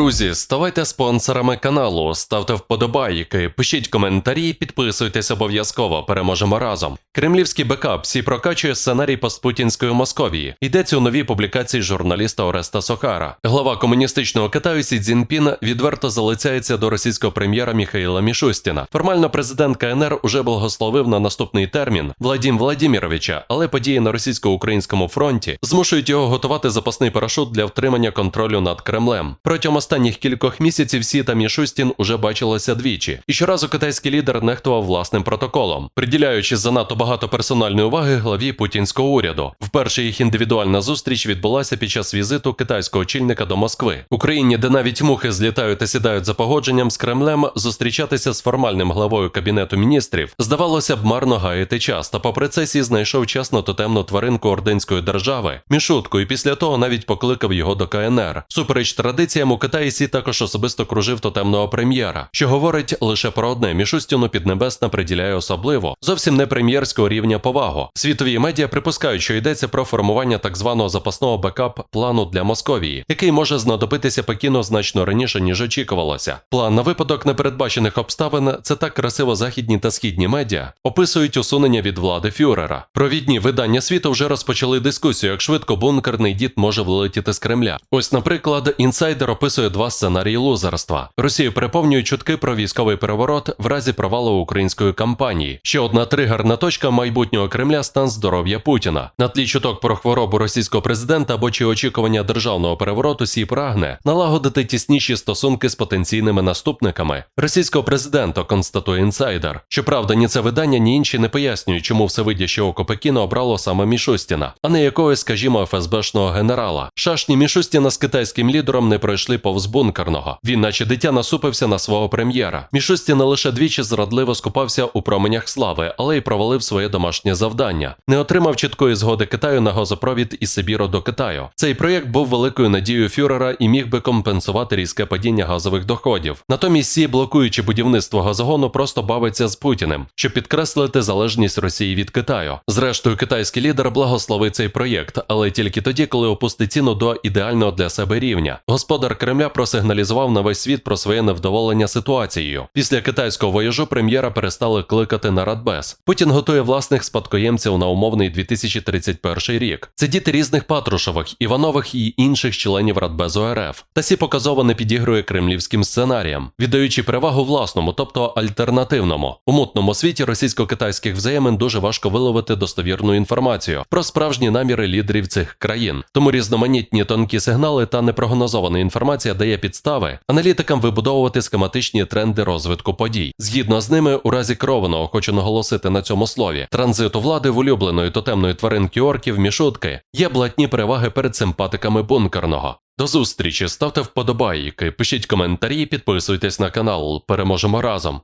Друзі, ставайте спонсорами каналу, ставте вподобайки, пишіть коментарі, підписуйтесь обов'язково. Переможемо разом. Кремлівський бекап всі прокачує сценарій постпутінської Московії. Йдеться у новій публікації журналіста Ореста Сохара. Глава комуністичного Китаю Сі Цзіньпін відверто залицяється до російського прем'єра Міхаїла Мішустіна. Формально президент КНР уже благословив на наступний термін Владім Владіміровича, але події на російсько-українському фронті змушують його готувати запасний парашут для втримання контролю над Кремлем. Протягом останніх кількох місяців Сі та Мішустін уже бачилися двічі, і щоразу китайський лідер нехтував власним протоколом, приділяючи занадто багато персональної уваги главі путінського уряду. Вперше їх індивідуальна зустріч відбулася під час візиту китайського очільника до Москви. Україні, де навіть мухи злітають та сідають за погодженням з Кремлем, зустрічатися з формальним главою кабінету міністрів здавалося б марно гаяти час. Та попри це Сі знайшов час на тотемну тваринку ординської держави мішутку, і після того навіть покликав його до КНР. Супереч традиціям у Китаї також особисто кружив тотемного прем'єра, що говорить лише про одне: мішустіну піднебесна приділяє особливо, зовсім не прем'єрського рівня повагу. Світові медіа припускають, що йдеться про формування так званого запасного бекап плану для Московії, який може знадобитися Пекіну значно раніше ніж очікувалося. План на випадок непередбачених обставин це так красиво західні та східні медіа описують усунення від влади фюрера. Провідні видання світу вже розпочали дискусію, як швидко бункерний дід може вилетіти з Кремля. Ось, наприклад, інсайдер описує два сценарії лузерства. Росію переповнюють чутки про військовий переворот в разі провалу української кампанії. Ще одна тригерна точка майбутнього Кремля стан здоров'я Путіна. На тлі чуток про хворобу російського президента або чи очікування державного перевороту сі прагне налагодити тісніші стосунки з потенційними наступниками російського президента, констатує інсайдер. Щоправда, ні це видання, ні інші не пояснюють, чому всевидяще око Пекіна обрало саме Мішустіна, а не якогось, скажімо, ФСБшного генерала. Шашні Мішустіна з китайським лідером не пройшли повз бункерного. Він, наче дитя, насупився на свого прем'єра. Мішустіна лише двічі зрадливо скупався у променях слави, але й провалив своє домашнє завдання. Не отримав чіткої згоди Китаю на газопровід із Сибіру до Китаю. Цей проєкт був великою надією фюрера і міг би компенсувати різке падіння газових доходів. Натомість Сі, блокуючи будівництво газогону, просто бавиться з Путіним, щоб підкреслити залежність Росії від Китаю. Зрештою, китайський лідер благословив цей проєкт, але тільки тоді, коли опустить ціну до ідеального для себе рівня. Господар Кремля просигналізував на весь світ про своє невдоволення ситуацією. Після китайського вояжу прем'єра перестали кликати на Радбез. Путін готує власних спадкоємців на умовний 2031 рік. Це діти різних Патрушевих, Іванових і інших членів Радбезу РФ. Та сі показово не підігрує кремлівським сценаріям, віддаючи перевагу власному, тобто альтернативному. У мутному світі російсько-китайських взаємин дуже важко виловити достовірну інформацію про справжні наміри лідерів цих країн. Тому різноманітні тонкі сигнали та непрогнозована інформація дає підстави аналітикам вибудовувати схематичні тренди розвитку подій. Згідно з ними, у разі керованого, хочу наголосити на цьому слові, транзиту влади в улюбленої тотемної тваринки орків мішутки є блатні переваги перед симпатиками бункерного. До зустрічі, ставте вподобайки, пишіть коментарі, підписуйтесь на канал. Переможемо разом.